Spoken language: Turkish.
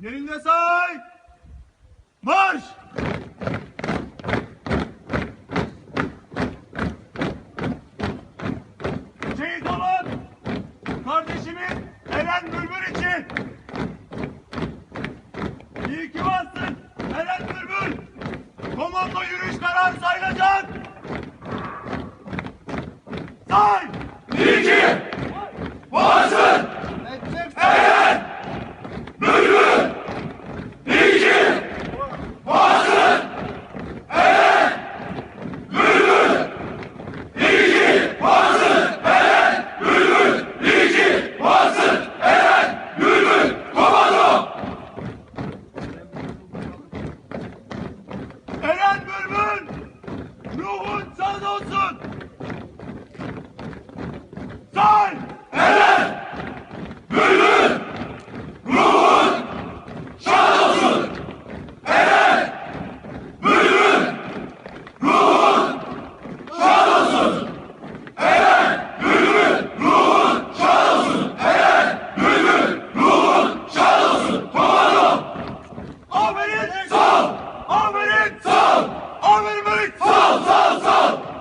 Yerinde say. Marş. Şehit olan kardeşimin Eren Bülbül için. İyi ki varsın Eren Bülbül. Komando yürüyüş kararı sayılacak. Kutlarını olsun. 放放放！